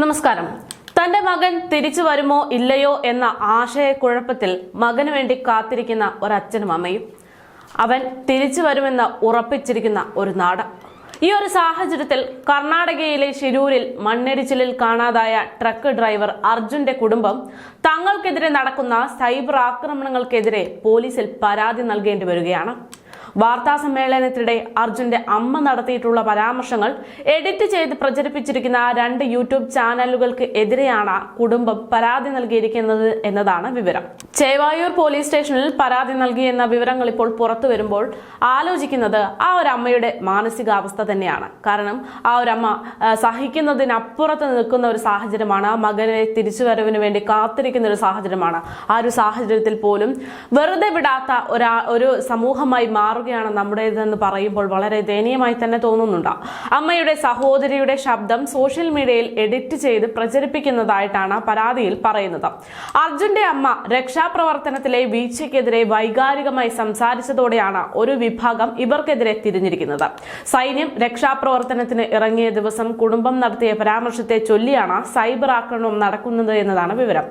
നമസ്കാരം. തന്റെ മകൻ തിരിച്ചു വരുമോ ഇല്ലയോ എന്ന ആശയക്കുഴപ്പത്തിൽ മകന് വേണ്ടി കാത്തിരിക്കുന്ന ഒരച്ഛനും അമ്മയും. അവൻ തിരിച്ചു വരുമെന്ന് ഉറപ്പിച്ചിരിക്കുന്ന ഒരു നാട് ഈ ഒരു സാഹചര്യത്തിൽ കർണാടകയിലെ ഷിരൂരിൽ മണ്ണിടിച്ചിലിൽ കാണാതായ ട്രക്ക് ഡ്രൈവർ അർജുന്റെ കുടുംബം തങ്ങൾക്കെതിരെ നടക്കുന്ന സൈബർ ആക്രമണങ്ങൾക്കെതിരെ പോലീസിൽ പരാതി നൽകേണ്ടി വരികയാണ്. വാർത്താ സമ്മേളനത്തിനിടെ അർജുന്റെ അമ്മ നടത്തിയിട്ടുള്ള പരാമർശങ്ങൾ എഡിറ്റ് ചെയ്ത് പ്രചരിപ്പിച്ചിരിക്കുന്ന രണ്ട് യൂട്യൂബ് ചാനലുകൾക്ക് എതിരെയാണ് കുടുംബം പരാതി നൽകിയിരിക്കുന്നത് എന്നതാണ് വിവരം. ചേവായൂർ പോലീസ് സ്റ്റേഷനിൽ പരാതി നൽകിയെന്ന വിവരങ്ങൾ ഇപ്പോൾ പുറത്തു വരുമ്പോൾ ആലോചിക്കുന്നത് ആ ഒരു അമ്മയുടെ മാനസികാവസ്ഥ തന്നെയാണ്. കാരണം ആ ഒരു അമ്മ സഹിക്കുന്നതിനപ്പുറത്ത് നിൽക്കുന്ന ഒരു സാഹചര്യമാണ്. മകനെ തിരിച്ചുവരവിന് വേണ്ടി കാത്തിരിക്കുന്ന ഒരു സാഹചര്യമാണ്. ആ ഒരു സാഹചര്യത്തിൽ പോലും വെറുതെ വിടാത്ത ഒരാ സമൂഹമായി മാറുകയാണ് നമ്മുടേതെന്ന് പറയുമ്പോൾ വളരെ ദയനീയമായി തന്നെ തോന്നുന്നുണ്ട്. അമ്മയുടെ സഹോദരിയുടെ ശബ്ദം സോഷ്യൽ മീഡിയയിൽ എഡിറ്റ് ചെയ്ത് പ്രചരിപ്പിക്കുന്നതായിട്ടാണ് പരാതിയിൽ പറയുന്നത്. അർജുന്റെ അമ്മ രക്ഷാപ്രവർത്തനത്തിലെ വീഴ്ചയ്ക്കെതിരെ വൈകാരികമായി സംസാരിച്ചതോടെയാണ് ഒരു വിഭാഗം ഇവർക്കെതിരെ തിരിഞ്ഞിരിക്കുന്നത്. സൈന്യം രക്ഷാപ്രവർത്തനത്തിന് ഇറങ്ങിയ ദിവസം കുടുംബം നടത്തിയ പരാമർശത്തെ ചൊല്ലിയാണ് സൈബർ ആക്രമണം നടക്കുന്നത് എന്നതാണ് വിവരം.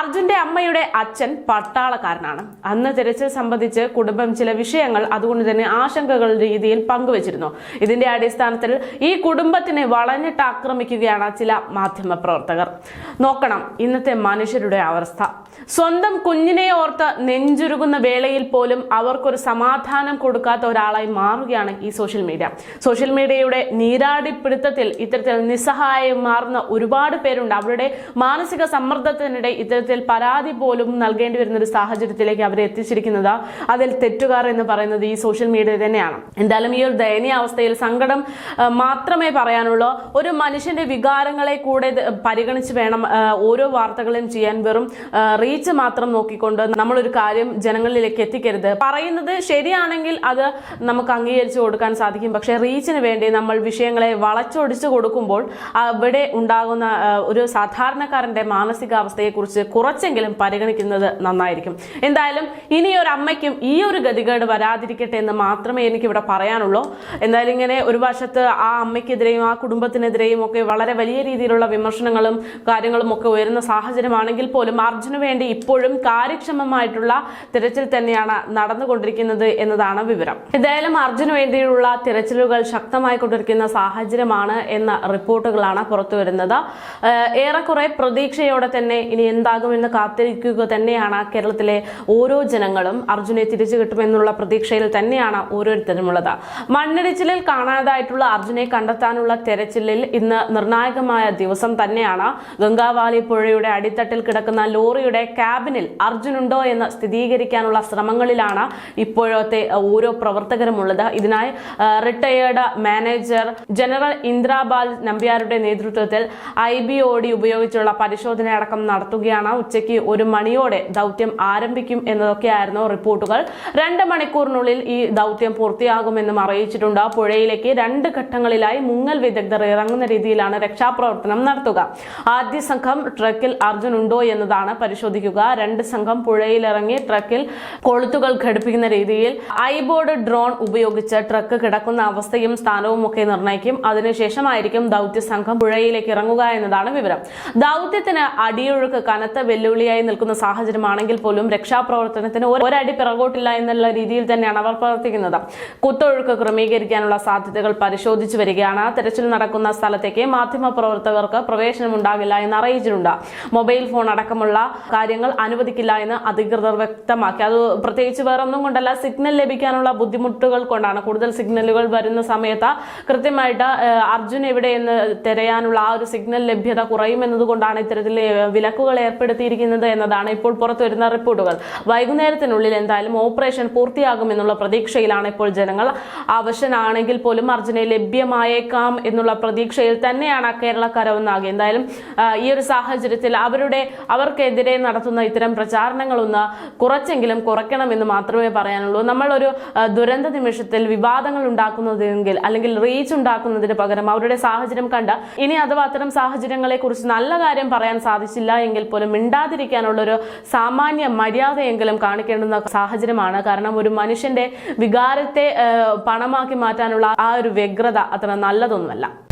അർജുന്റെ അമ്മയുടെ അച്ഛൻ പട്ടാളക്കാരനാണ്. അന്ന് തിരച്ചിൽ സംബന്ധിച്ച് കുടുംബം ചില വിഷയങ്ങൾ അതുകൊണ്ട് തന്നെ ആശങ്കകൾ രീതിയിൽ പങ്കുവച്ചിരുന്നു. ഇതിന്റെ അടിസ്ഥാനത്തിൽ ഈ കുടുംബത്തിനെ വളഞ്ഞിട്ട് ആക്രമിക്കുകയാണ് ചില മാധ്യമ പ്രവർത്തകർ നോക്കണം ഇന്നത്തെ മനുഷ്യരുടെ അവസ്ഥ. സ്വന്തം കുഞ്ഞിനെ ഓർത്ത് നെഞ്ചുരുകുന്ന വേളയിൽ പോലും അവർക്കൊരു സമാധാനം കൊടുക്കാത്ത ഒരാളായി മാറുകയാണ് ഈ സോഷ്യൽ മീഡിയ സോഷ്യൽ മീഡിയയുടെ നീരാടിപ്പിടുത്തത്തിൽ ഇത്തരത്തിൽ നിസ്സഹായം മാറുന്ന ഒരുപാട് പേരുണ്ട്. അവരുടെ മാനസിക സമ്മർദ്ദത്തിനിടെ ഇത്തരത്തിൽ പരാതി പോലും നൽകേണ്ടി വരുന്ന ഒരു സാഹചര്യത്തിലേക്ക് അവരെ എത്തിച്ചിരിക്കുന്നത് അതിൽ തെറ്റുകാർ എന്ന് പറയുന്നത് ഈ സോഷ്യൽ മീഡിയ തന്നെയാണ്. എന്തായാലും ഈ ഒരു ദയനീയ അവസ്ഥയിൽ സങ്കടം മാത്രമേ പറയാനുള്ളൂ. ഒരു മനുഷ്യന്റെ വികാരങ്ങളെ കൂടെ പരിഗണിച്ച് വേണം ഓരോ വാർത്തകളും ചെയ്യാൻ വെറും റീച്ച് മാത്രം നോക്കിക്കൊണ്ട് നമ്മളൊരു കാര്യം ജനങ്ങളിലേക്ക് എത്തിക്കരുത്. പറയുന്നത് ശരിയാണെങ്കിൽ അത് നമുക്ക് അംഗീകരിച്ചു കൊടുക്കാൻ സാധിക്കും. പക്ഷേ റീച്ചിന് വേണ്ടി നമ്മൾ വിഷയങ്ങളെ വളച്ചൊടിച്ചു കൊടുക്കുമ്പോൾ അവിടെ ഉണ്ടാകുന്ന ഒരു സാധാരണക്കാരന്റെ മാനസികാവസ്ഥയെ കുറിച്ച് കുറച്ചെങ്കിലും പരിഗണിക്കുന്നത് നന്നായിരിക്കും. എന്തായാലും ഇനി ഒരു അമ്മയ്ക്കും ഈ ഒരു ഗതികേട് വരാതിരിക്കട്ടെ എന്ന് മാത്രമേ എനിക്കിവിടെ പറയാനുള്ളൂ. എന്തായാലും ഇങ്ങനെ ഒരു വശത്ത് ആ അമ്മയ്ക്കെതിരെയും ആ കുടുംബത്തിനെതിരെയും ഒക്കെ വളരെ വലിയ രീതിയിലുള്ള വിമർശനങ്ങളും കാര്യങ്ങളും ഒക്കെ ഉയരുന്ന സാഹചര്യമാണെങ്കിൽ പോലും അർജുന് വേണ്ടി ഇപ്പോഴും കാര്യക്ഷമമായിട്ടുള്ള തിരച്ചിൽ തന്നെയാണ് നടന്നുകൊണ്ടിരിക്കുന്നത് എന്നതാണ് വിവരം. എന്തായാലും അർജുന് വേണ്ടിയുള്ള തിരച്ചിലുകൾ ശക്തമായി കൊണ്ടിരിക്കുന്ന സാഹചര്യമാണ് എന്ന റിപ്പോർട്ടുകളാണ് പുറത്തു വരുന്നത്. ഏറെക്കുറെ പ്രതീക്ഷയോടെ തന്നെ ഇനി എന്താകുമെന്ന് കാത്തിരിക്കുക തന്നെയാണ് കേരളത്തിലെ ഓരോ ജനങ്ങളും അർജുനെ തിരിച്ചു കിട്ടുമെന്നുള്ള പ്രതീക്ഷയിൽ തന്നെയാണ് ഓരോരുത്തരുമുള്ളത്. മണ്ണിടിച്ചിലിൽ കാണാതായിട്ടുള്ള അർജുനെ കണ്ടെത്താനുള്ള തെരച്ചിലിൽ ഇന്ന് നിർണായകമായ ദിവസം തന്നെയാണ്. ഗംഗാവാലി പുഴയുടെ അടിത്തട്ടിൽ കിടക്കുന്ന ലോറിയുടെ ക്യാബിനിൽ അർജുനുണ്ടോ എന്ന് സ്ഥിരീകരിക്കാനുള്ള ശ്രമങ്ങളിലാണ് ഇപ്പോഴത്തെ ഓരോ പ്രവർത്തകരുമുള്ളത്. ഇതിനായി റിട്ടയേർഡ് മാനേജർ ജനറൽ ഇന്ദ്രാബാൽ നമ്പ്യാരുടെ നേതൃത്വത്തിൽ ഐ ബി ഒ ഡി ഉപയോഗിച്ചുള്ള പരിശോധനയടക്കം നടത്തുകയാണ്. ഉച്ചയ്ക്ക് ഒരു മണിയോടെ ദൗത്യം ആരംഭിക്കും എന്നതൊക്കെയായിരുന്നു റിപ്പോർട്ടുകൾ. രണ്ട് മണിക്കൂറിനുള്ളിൽ ഈ ദൗത്യം പൂർത്തിയാകുമെന്നും അറിയിച്ചിട്ടുണ്ട്. പുഴയിലേക്ക് രണ്ട് ഘട്ടങ്ങളിലായി മുങ്ങൽ വിദഗ്ധർ ഇറങ്ങുന്ന രീതിയിലാണ് രക്ഷാപ്രവർത്തനം നടത്തുക. ആദ്യ സംഘം ട്രക്കിൽ അർജുൻ ഉണ്ടോ എന്നതാണ് പരിശോധിക്കുക രണ്ട് സംഘം പുഴയിലിറങ്ങി ട്രക്കിൽ കൊളുത്തുകൾ ഘടിപ്പിക്കുന്ന രീതിയിൽ ഐബോർഡ് ഡ്രോൺ ഉപയോഗിച്ച് ട്രക്ക് കിടക്കുന്ന അവസ്ഥയും സ്ഥാനവും ഒക്കെ നിർണയിക്കും. അതിനുശേഷമായിരിക്കും ദൗത്യ സംഘം പുഴയിലേക്ക് ഇറങ്ങുക എന്നതാണ് വിവരം. ദൗത്യത്തിന് അടിയൊഴുക്ക് കനത്ത വെല്ലുവിളിയായി നിൽക്കുന്ന സാഹചര്യമാണെങ്കിൽ പോലും രക്ഷാപ്രവർത്തനത്തിന് ഒരടി പിറകോട്ടില്ല എന്നുള്ള രീതിയിൽ തന്നെയാണ് അവർ പ്രവർത്തിക്കുന്നത്. കുത്തൊഴുക്ക് ക്രമീകരിക്കാനുള്ള സാധ്യതകൾ പരിശോധിച്ചു വരികയാണ്. തെരച്ചിൽ നടക്കുന്ന സ്ഥലത്തേക്ക് മാധ്യമ പ്രവർത്തകർക്ക് പ്രവേശനം ഉണ്ടാകില്ല എന്ന് അറിയിച്ചിട്ടുണ്ട്. മൊബൈൽ ഫോൺ അടക്കമുള്ള കാര്യങ്ങൾ അനുവദിക്കില്ല എന്ന് അധികൃതർ വ്യക്തമാക്കി. അത് പ്രത്യേകിച്ച് വേറൊന്നും കൊണ്ടല്ല സിഗ്നൽ ലഭിക്കാനുള്ള ബുദ്ധിമുട്ടുകൾ കൊണ്ടാണ്. കൂടുതൽ സിഗ്നലുകൾ വരുന്ന സമയത്ത് കൃത്യമായിട്ട് അർജുൻ എവിടെയെന്ന് തിരയാനുള്ള ആ ഒരു സിഗ്നൽ ലഭ്യത കുറയുമെന്നതുകൊണ്ടാണ് ഇത്തരത്തിൽ വിലക്കുകൾ ഏർപ്പെടുത്തിയിരിക്കുന്നത് എന്നതാണ് ഇപ്പോൾ പുറത്തു വരുന്ന റിപ്പോർട്ടുകൾ. വൈകുന്നേരത്തിനുള്ളിൽ എന്തായാലും ഓപ്പറേഷൻ പൂർത്തിയാകുമെന്നുള്ള പ്രതീക്ഷയിലാണ് ഇപ്പോൾ ജനങ്ങൾ. ആവശ്യമാണെങ്കിൽ പോലും അർജുനെ ലഭ്യമായേക്കാം എന്നുള്ള പ്രതീക്ഷയിൽ തന്നെയാണ് കേരളക്കരവെന്നാകെ എന്തായാലും ഈ ഒരു സാഹചര്യത്തിൽ അവരുടെ അവർക്കെതിരെ നടത്തുന്ന ഇത്തരം പ്രചാരണങ്ങളൊന്ന് കുറച്ചെങ്കിലും കുറയ്ക്കണമെന്ന് മാത്രമേ പറയാനുള്ളൂ. നമ്മളൊരു ദുരന്ത നിമിഷത്തിൽ വിവാദങ്ങൾ ഉണ്ടാക്കുന്നതെങ്കിൽ അല്ലെങ്കിൽ റീച്ച് ഉണ്ടാക്കുന്നതിന് പകരം അവരുടെ സാഹചര്യം കണ്ട് ഇനി അഥവാ അത്തരം സാഹചര്യങ്ങളെ കുറിച്ച് നല്ല കാര്യം പറയാൻ സാധിച്ചില്ല എങ്കിൽ പോലും മിണ്ടാതിരിക്കാനുള്ള ഒരു സാമാന്യ മര്യാദയെങ്കിലും കാണിക്കേണ്ടുന്ന സാഹചര്യമാണ്. കാരണം ഒരു മനുഷ്യന്റെ വികാരത്തെ പണമാക്കി മാറ്റാനുള്ള ആ ഒരു വ്യഗ്രത അത്ര നല്ലതൊന്നുമല്ല.